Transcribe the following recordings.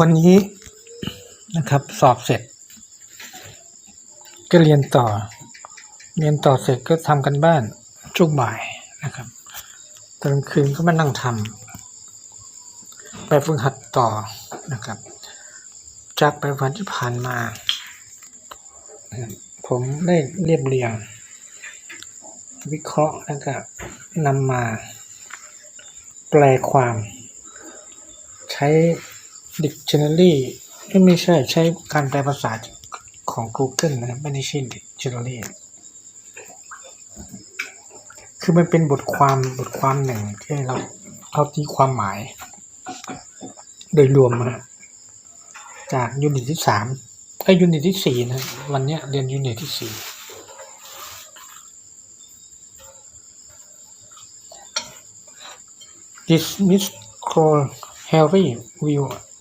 วันนี้นะครับ สอบเสร็จ ก็เรียนต่อ เรียนต่อเสร็จก็ทำกันบ้านช่วงบ่ายนะครับตอนกลางคืนก็มานั่งทำไปฝึกหัดต่อนะครับ จากไปวันที่ผ่านมา ผมได้เรียบเรียง วิเคราะห์แล้วก็นำมาแปลความ ใช้ dictionary เอ้ยไม่ใช่ใช้การแปลภาษาของ Google นะไม่ได้ใช่ dictionary คือมันเป็นบทความบทความหนึ่งที่เราเราตีความหมาย โดยรวมนะจากยูนิตที่สามไอ้ยูนิตที่สี่นะวันเนี้ยเรียนยูนิตที่สี่ Dismiss Cole Harry will has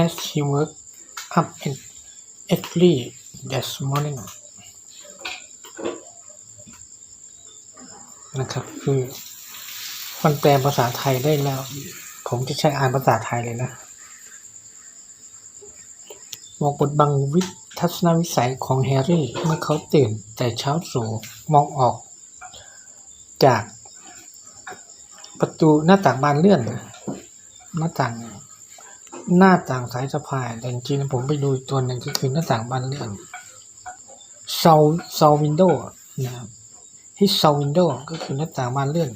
as she woke up in early this morning นะครับ คือมันแปลภาษาไทยได้แล้ว ผมจะใช้อ่านภาษาไทยเลยนะบอกบทบังวิทัศนวิสัยของแฮร์รี่ เมื่อเขาตื่นแต่เช้าตรู่มองออก จากประตูหน้าต่างบานเลื่อน หน้าต่าง หน้าต่างสายสะพายแต่จริงๆผมไปดูตัวหนึ่งก็คือหน้าต่างบานเลื่อนเซาเซาวินโดว์นะครับที่เซาวินโดว์ก็คือหน้าต่างบานเลื่อน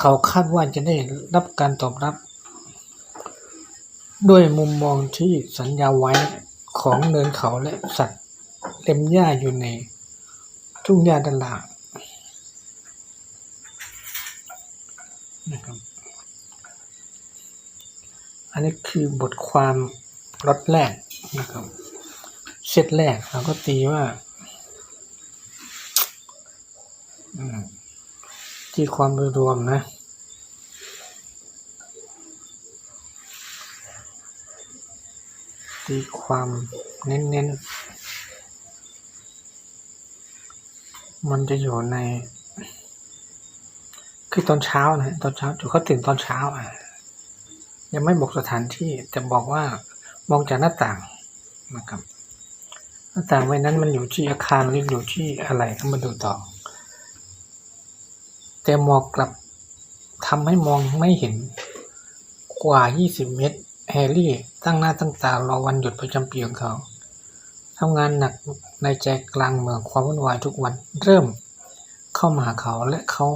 เขาคาดว่าจะได้รับการตอบรับ ด้วยมุมมองที่สัญญาไว้ของเนินเขาและสัตว์เล็มหญ้าอยู่ในทุ่งหญ้าด้านล่าง นะครับ อันนี้คือบทความรถแรกนะครับเซตแรกเราก็ตีว่าอืมที่ความโดยรวมนะตีความเน้นๆ มันจะอยู่ใน คือตอนเช้านะตอนเช้าจุเขาตื่นตอนเช้าอะ ยังไม่บอกสถานที่แต่บอกว่ามองจากหน้าต่างนะครับ หน้าต่างไว้นั้นมันอยู่ที่อาคารหรืออยู่ที่อะไรก็มาดูต่อ แต่หมอกกลับทำให้มองไม่เห็นกว่า 20 เมตร แฮร์รี่ตั้งหน้าตั้งตารอวันหยุดประจำปีของเขาทำงานหนักในใจกลางเมืองความวุ่นวายทุกวัน เริ่มเข้ามาหาเขาและเขา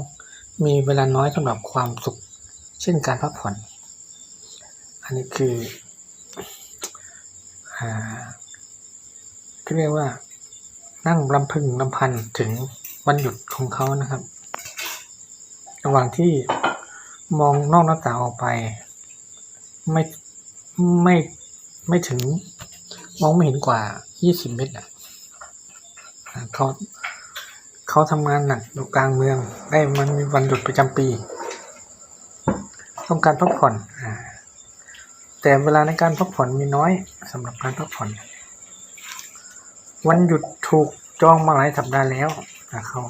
มีเวลาน้อยสำหรับความสุข เช่นการพักผ่อน อันนี้คืออ่าเรียกว่า นั่งรำพึงรำพันถึงวันหยุดของเขานะครับ ระหว่างที่มองนอกหน้าต่างออกไป ไม่ไม่ไม่ถึง มองไม่เห็นกว่า 20 เมตรอะเขาเขาทำงานหนักอยู่กลางเมือง ได้มันมีวันหยุดประจำปี ต้องการพักผ่อนอ่า แต่เวลาในการพักผ่อนมีน้อยสำหรับการพักผ่อน วันหยุดถูกจองมาหลายสัปดาห์แล้วนะเขา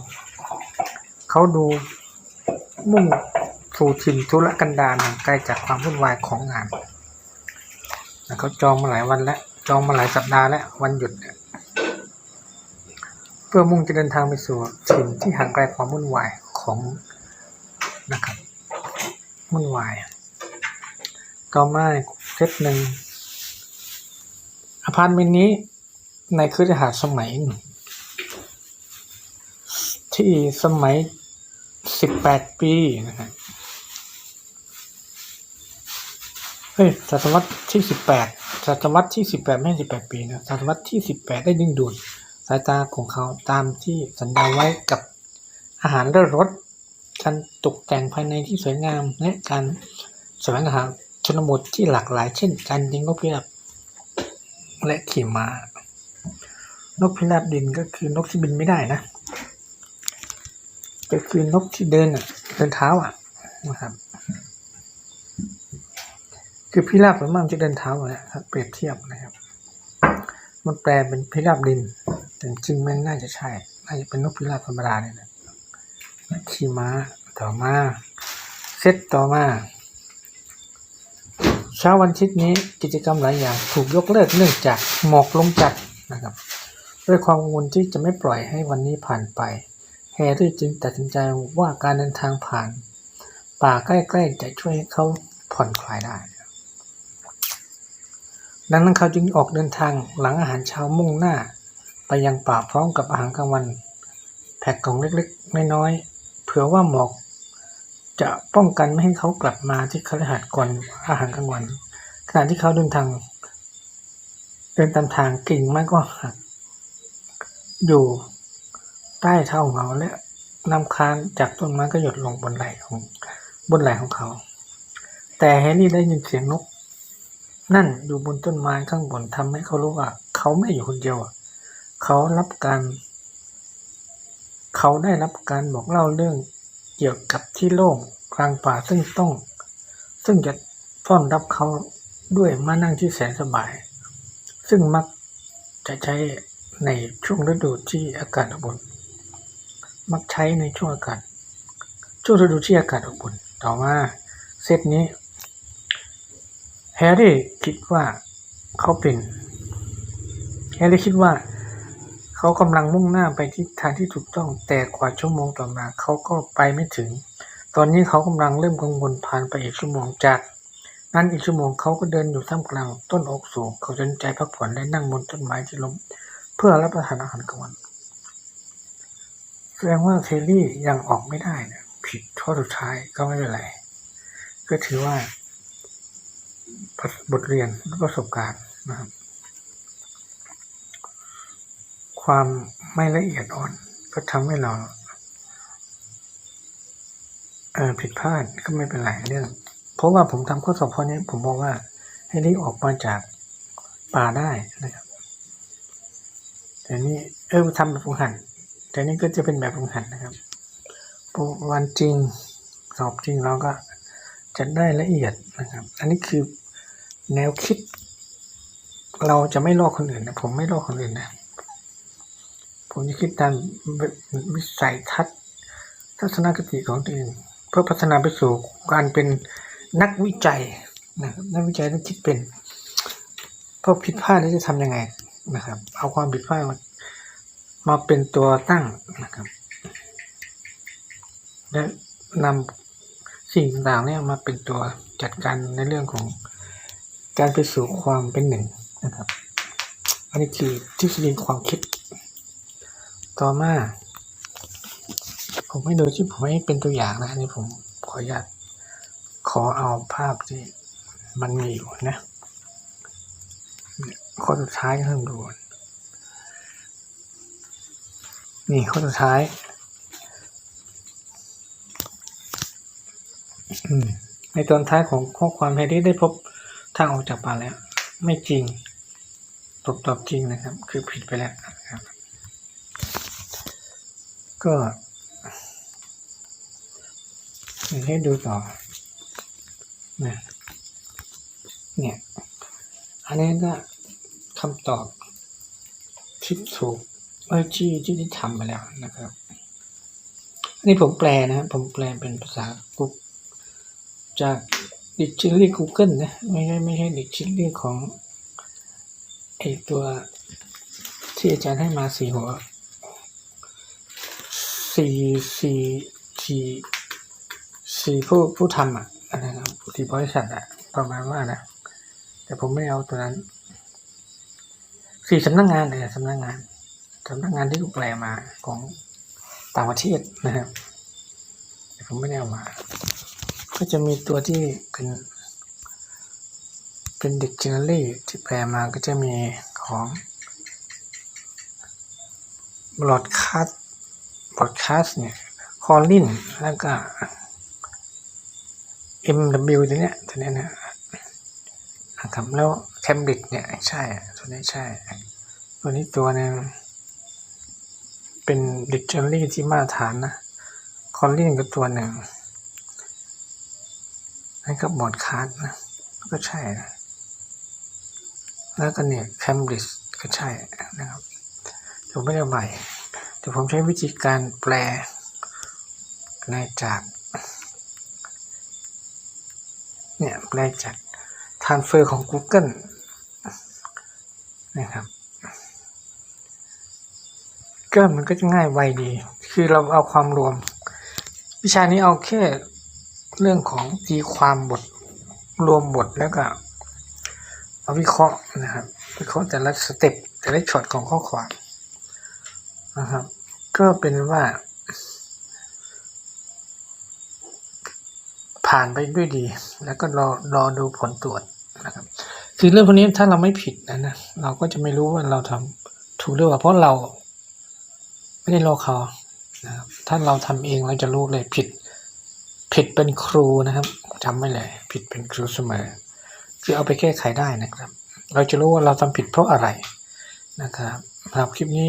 เขาดูมุ่งสู่ถิ่นธุรกันดารห่างไกลจากความวุ่นวายของงานนะเขาจองมาหลายวันแล้วจองมาหลายสัปดาห์แล้ววันหยุดเนี่ยเพื่อมุ่งจะเดินทางไปสู่ถิ่นที่ห่างไกลความวุ่นวายของนะครับวุ่นวายต่อมา เซตหนึ่งอพาร์ตเมนต์นี้ในคฤหาสน์สมัย ที่สมัยสิบแปดปีนะครับเฮ้ยศตวรรษที่สิบแปดศตวรรษที่สิบแปดไม่ใช่สิบแปดปีนะศตวรรษที่สิบแปดได้ดึงดูดสายตาของเขาตามที่สัญญาไว้กับอาหารเลิศรสการตกแต่งภายในที่สวยงามและการแสวงหา ชนบทที่หลากหลายเช่นการยิงนกพิราบและขี่ม้านกพิราบดินก็คือนกที่บินไม่ได้นะก็คือนกที่เดินอะเดินเท้าอะนะครับ คือพิราบส่วนมากมันจะเดินเท้าอะนะครับเปรียบเทียบนะครับ มันแปลเป็นพิราบดินแต่จริงมันน่าจะใช่น่าจะเป็นนกพิราบธรรมดาเนี่ยนะขี่ม้าต่อมาเซตต่อมา เช้าวันอาทิตย์นี้กิจกรรมหลายอย่างถูกยกเลิกเนื่องจากหมอกลงจัดนะครับ ด้วยความกังวลที่จะไม่ปล่อยให้วันนี้ผ่านไป แฮร์รี่จึงตัดสินใจว่าการเดินทางผ่าน ป่าใกล้ๆจะช่วยให้เขาผ่อนคลายได้ ดังนั้นเขาจึงออกเดินทางหลังอาหารเช้ามุ่งหน้า ไปยังป่าพร้อมกับอาหารกลางวัน แพ็กกล่องเล็กๆ น้อยๆเผื่อว่าหมอก จะป้องกันไม่ให้เขากลับมาที่คฤหาสน์ก่อนอาหารกลางวัน ขณะที่เขาเดินทาง เดินตามทางกิ่งไม้ก็หัก อยู่ใต้เท้าของเขาและน้ำค้างจากต้นไม้ก็หยดลงบนไหล่ของบนไหล่ของเขา แต่แฮร์รี่ได้ยินเสียงนก นั่นอยู่บนต้นไม้ข้างบนทำให้เขารู้ว่า เขาไม่อยู่คนเดียวเขารับการ เขาได้รับการบอกเล่าเรื่อง เกี่ยวกับที่โล่งกลางป่าซึ่งต้อง ซึ่งจะต้อนรับเขาด้วยมานั่งที่แสนสบาย ซึ่งมักจะใช้ในช่วงฤดูที่อากาศอบอุ่นมักใช้ในช่วงอากาศช่วงฤดูที่อากาศอบอุ่นต่อมาเซตนี้แฮร์รี่คิดว่าเขาเป็นแฮร์รี่คิดว่า เขากำลังมุ่งหน้าไปที่ทางที่ถูกต้อง แต่กว่าชั่วโมงต่อมา เขาก็ไปไม่ถึง ตอนนี้เขากำลังเริ่มกังวลผ่านไปอีกชั่วโมงจากนั้นอีกชั่วโมงเขาก็เดินอยู่ท่ามกลางต้นโอกสูง เขาสนใจพักผ่อนและนั่งบนต้นไม้ที่ล้มเพื่อรับประทานอาหารกลางวันแสดงว่าเคลลี่ยังออกไม่ได้นะผิดข้อสุดท้ายก็ไม่เป็นไร ก็ถือว่าบทเรียนประสบการณ์นะครับ ความไม่ละเอียดอ่อน ก็ทำให้เราเผิดพลาดก็ไม่เป็นไรเรื่อง เพราะว่าผมทำข้อสอบข้อนี้ผมบอกว่า ให้รีบออกมาจากป่าได้นะครับ แต่นี่เออทำแบบฝึกหัดแต่นี่ก็จะเป็นแบบฝึกหัดนะครับพอวันจริงสอบจริงเราก็จะได้ละเอียดนะครับ อันนี้คือแนวคิด เราจะไม่ลอกคนอื่นนะผมไม่ลอกคนอื่นนะ ผมจะคิดตามวิสัยทัศน์ ทัศนคติของตัวเองเพื่อพัฒนาไปสู่การเป็นนักวิจัยนะครับนักวิจัยต้องคิดเป็นเพราะผิดพลาดแล้วจะทำยังไงนะครับ เอาความผิดพลาดมามาเป็นตัวตั้งนะครับ และนำสิ่งต่างๆเนี่ยมาเป็นตัวจัดการในเรื่องของการไปสู่ความเป็นหนึ่งนะครับ อันนี้คือทฤษฎีความคิด ต่อมา ผมให้ดูที่ผมให้เป็นตัวอย่างนะนนี้ผมขออนุญาตขอเอาภาพที่มันมีอยู่นะข้อสุดท้ายให้ท่านดูก่อนนี่ข้อสุดท้ายในตอนท้ายของข้อความแฮร์รี่ได้พบทางออกจากป่าแล้ว ไม่จริงตอบตอบจริงนะครับ คือผิดไปแล้วนะครับ ก็ให้ดูต่อนะเนี่ย อันนี้ก็คำตอบที่ถูกเออที่ที่ได้ทำมาแล้วนะครับอันนี้ผมแปลนะ ผมแปลเป็นภาษากุ๊กจากดิกชันนารี Google นะ ไม่ใช่ไม่ใช่ดิกชันนารีของไอตัวที่อาจารย์ให้มาสี่หัว สี่สี่สี่สี่ผู้ผู้ทำอะนะครับที่บริษัทอะ ประมาณว่านะ แต่ผมไม่เอาตัวนั้นสี่สำนักงานเลยสำนักงานสำนักงานที่ถูกแปลมาของต่างประเทศนะครับแต่ผมไม่ได้เอามา ก็จะมีตัวที่เป็น เป็นดิกชันนารีที่แปลมาก็จะมีของบลอดคัส พอดแคสต์เนี่ยคอลลินแล้วก็ MW ตัวเนี้ยตัวเนี้ยนะครับแล้วแคมบริดเนี่ยใช่ตัวนี้ใช่ ตัวนี้ตัวหนึงเป็นดิกชันนารีที่มาตรฐานนะคอลลินก็ตัวหนึ่งนั่นก็บอดคาสนะก็ใช่นะแล้วก็เนี่ยแคมบริดก็ใช่นะครับผมไม่ได้เอ แต่ผมใช้วิธีการแปลในจากเนี่ยแปลจากท transfer ของ Google นะครับก็มันก็จะง่ายไวดี คือเราเอาความรวม วิชานี้เอาแค่เรื่องของตีความบทรวมบทแล้วก็เอาวิเคราะห์นะครับวิเคราะห์แต่ละสเต็ปแต่ละช็อตของข้อความ นะครับ ก็เป็นว่า ผ่านไปด้วยดี แล้วก็รอรอดูผลตรวจนะครับ คือเรื่องพวกนี้ถ้าเราไม่ผิดนะนะเราก็จะไม่รู้ว่าเราทำถูกหรือเปล่าเพราะเรา ไม่ได้รอเขานะครับถ้าเราทำเองเราจะรู้เลยผิด ผิดเป็นครูนะครับจำไว้เลย ผิดเป็นครูเสมอ คือเอาไปแก้ไขได้นะครับ เราจะรู้ว่าเราทำผิดเพราะอะไรนะครับสำหรับคลิปนี้